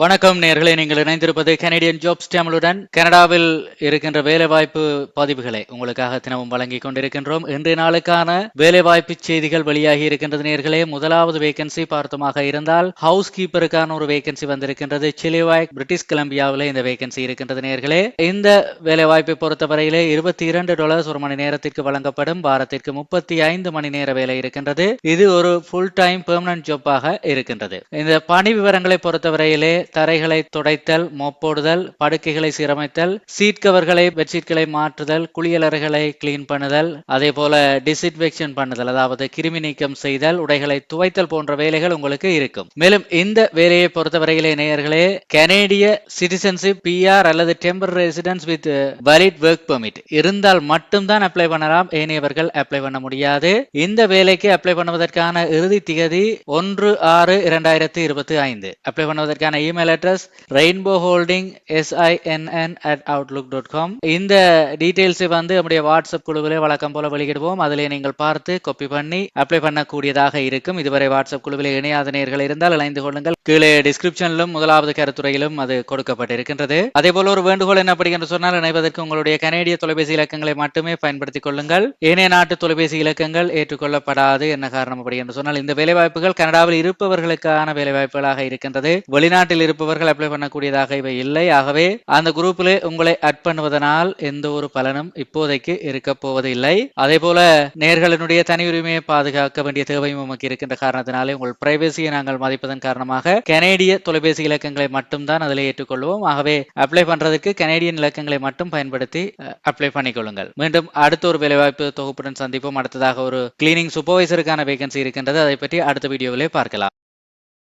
வணக்கம் நேர்களை நீங்கள் இணைந்திருப்பது கனடியன் ஜாப்ஸ் டேமலுடன் கனடாவில் இருக்கின்ற வேலைவாய்ப்பு பதிவுகளை உங்களுக்காக தினமும் வழங்கிக் கொண்டிருக்கின்றோம். இன்றைய நாளுக்கான வேலைவாய்ப்பு செய்திகள் வெளியாகி இருக்கின்றது நேர்களே. முதலாவது வேகன்சி பார்த்தமாக இருந்தால் ஹவுஸ் கீப்பருக்கான ஒரு வேகன்சி வந்திருக்கின்றது. சிலிவாய் பிரிட்டிஷ் கொலம்பியாவில் இந்த வேகன்சி இருக்கின்றது நேர்களே. இந்த வேலைவாய்ப்பை பொறுத்தவரையிலே இருபத்தி இரண்டு டாலர்ஸ் ஒரு மணி நேரத்திற்கு வழங்கப்படும். வாரத்திற்கு முப்பத்தி ஐந்து மணி நேர வேலை இருக்கின்றது. இது ஒரு ஃபுல் டைம் பெர்மனன்ட் ஜாப்பாக இருக்கின்றது. இந்த பணி விவரங்களை பொறுத்தவரையிலே தரைகளை துடைத்தல் மொப்போடுதல் படுக்கைகளை சீரமைத்தல் சீட் கவர்களை பெட்ஷீட்களை மாற்றுதல் குளியலறைகளை கிளீன் பண்ணுதல் அதே போல டிஸ்இன்ஃபெக்ஷன் பண்ணுதல் அதாவது கிருமி நீக்கம் செய்தல் உடைகளை துவைத்தல் போன்ற வேலைகள் உங்களுக்கு இருக்கும். மேலும் இந்த வேலையை பொறுத்தவரையிலே நேயர்களே கனேடிய சிட்டிசன்ஷிப் பிஆர் அல்லது temporary residence with valid work permit இருந்தால் மட்டும்தான் அப்ளை பண்ணலாம். ஏனையவர்கள் அப்ளை பண்ண முடியாது. இந்த வேலைக்கு அப்ளை பண்ணுவதற்கான இறுதி திகதி ஒன்று ஆறு இரண்டாயிரத்தி இருபத்தி ஐந்து. Apply பண்ணுவதற்கான email email address rainbow holding SINN at Outlook dot com இந்த டீடைல்ஸை வந்து நம்முடைய வாட்ஸ்அப் குழுவிலே வழக்கம் போல வெளியிடுவோம். அதிலே நீங்கள் பார்த்து காப்பி பண்ணி அப்ளை பண்ணக்கூடியதாக இருக்கும். இதுவரை வாட்ஸ்அப் குழுவில் இணையாத நேர்கள் இருந்தால் இணைந்து கொள்ளுங்கள். கீழே டிஸ்கிரிப்ஷனிலும் முதலாவது கருத்துறையிலும் அது கொடுக்கப்பட்டிருக்கின்றது. அதே போல ஒரு வேண்டுகோள் என்ன அப்படி என்று சொன்னால் இணைவதற்கு உங்களுடைய கனேடிய தொலைபேசி இலக்கங்களை மட்டுமே பயன்படுத்திக் கொள்ளுங்கள். ஏனைய நாட்டு தொலைபேசி இலக்கங்கள் ஏற்றுக்கொள்ளப்படாது என்ன காரணம் அப்படி என்று சொன்னால் இந்த வேலைவாய்ப்புகள் கனடாவில் இருப்பவர்களுக்கான வேலைவாய்ப்புகளாக இருக்கின்றது. வெளிநாட்டில் இருப்பவர்கள் அப்ளை பண்ணக்கூடியதாக இவை இல்லை. ஆகவே அந்த குரூப்பில் உங்களை அட் பண்ணுவதனால் எந்த ஒரு பலனும் இப்போதைக்கு இருக்க போவதில்லை. அதே போல நேர்களினுடைய தனி உரிமையை பாதுகாக்க வேண்டிய தேவையும் நமக்கு இருக்கின்ற காரணத்தினாலே உங்கள் பிரைவசியை நாங்கள் மதிப்பதன் காரணமாக கனேடிய தொலைபேசி இலக்கங்களை மட்டும்தான் அதில் ஏற்றுக்கொள்வோம். ஆகவே அப்ளை பண்றதுக்கு கனேடியன் இலக்கங்களை மட்டும் பயன்படுத்தி அப்ளை பண்ணிக்கொள்ளுங்கள். மீண்டும் அடுத்த ஒரு வேலைவாய்ப்பு தொகுப்புடன் சந்திப்போம். அடுத்ததாக ஒரு கிளீனிங் சூப்பர்வைசருக்கான வேகன்சி இருக்கின்றது. அதை பற்றி அடுத்த வீடியோவிலே பார்க்கலாம்.